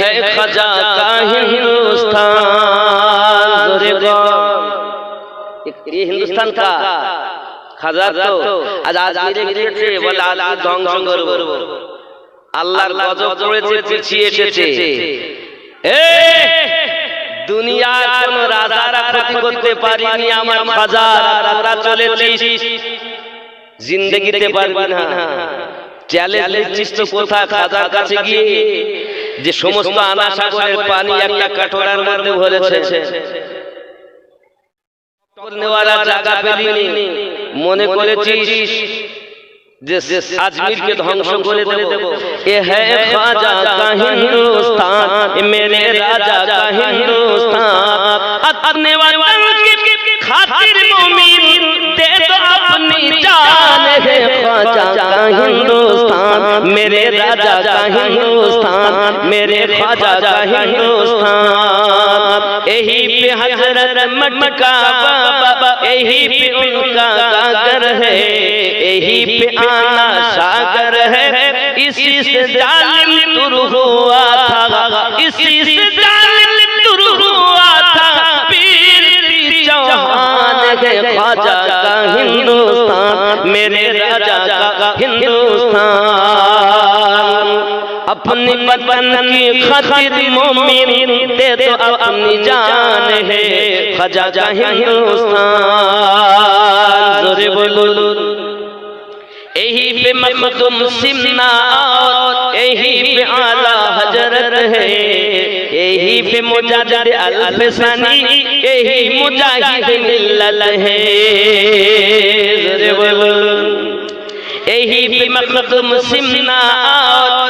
ہے خجا کا ہندوستان یہ ہندوستان کا খাজা তো। আজ আজমিরে গিয়েছে বলে আল্লাহ ধ্বংস আল্লাহর গজব পড়েছে পিছিয়ে এসেছে। এ! দুনিয়ার কোন রাজারা ক্ষতি করতে পারিনি আমার খাজা তোরা চলেছিস। জিন্দগিতে পারবি না। চ্যালেঞ্জ নিশ্চিত কোথা খাজার কাছে গিয়ে। যে সমস্ত আনা সাগরের পানি একটা কাঠোরার মধ্যে ভরেছে। মনে করেছিস যে ধ্বংস করে میرے راجہ کا ہندوستان میرے خواجہ کا ہندوستان۔ اہی پہ حضرت مٹکا بابا اہی پہ ان کا کاغر ہے۔ اہی پہ آنا ساگر ہے۔ اسی سے ظالم تر ہوا تھا۔ اسی سے ظالم تر ہوا تھا۔ پیر پیر چوہان ہے۔ خواجہ کا ہندوستان۔ میرے راجہ کا ہندوستان۔ اپنی وطن کی خطر مومن دے تو اب اپنی جان ہے۔ خجا جا ہندوستان، زورے بولو۔ اہی پہ مقدم سمنا اہی پہ عالی حجرت ہے۔ یہی پہ مجاہد الفسانی اہی مجاہد ملل ہے۔ زورے بولو۔ اہی پہ مقدم سمنا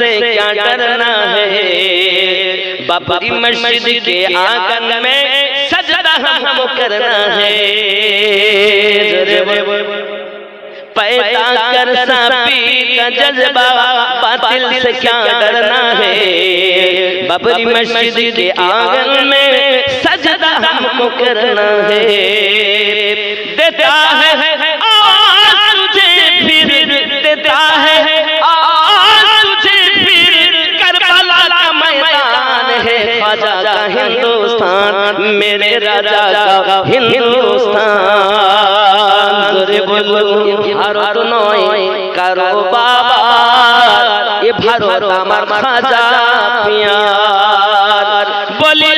سے کیا کرنا ہے؟ بابری مسجد کے آنگن میں سجدہ ہم کرنا ہے۔ پیدا کر پی کا جذبہ باطل سے کیا کرنا ہے؟ بابری مسجد کے آنگن میں سجدہ ہم کو کرنا ہے۔ دیتا ہے মেরে রাজা হিন্দুস্তান বলুন ভারত নয় কারও বাবা এ ভারত আমার খাজা পিয়ার বলি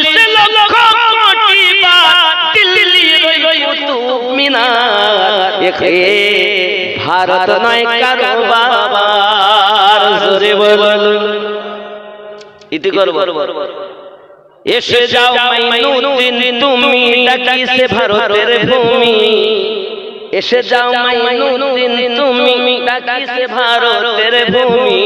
ভারত নয় কারও বাবা জোরে বলুন ইতি করব এসে যাও মাইনুদ্দিন তুমি ডাকিছে ভারতের ভূমি? এসে যাও মাইনুদ্দিন তুমি ভারতের ভূমি?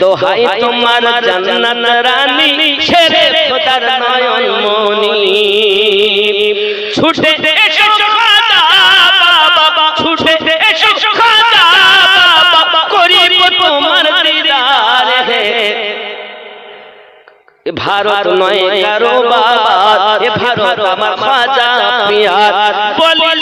দোহাই তোমার জান্নাত রানী ছেড়ে খোদার নয়ন মনি ছুটে ভারত নয় কারও বাবা এ ভারত আমার খাজা পিয়ার। বলিলে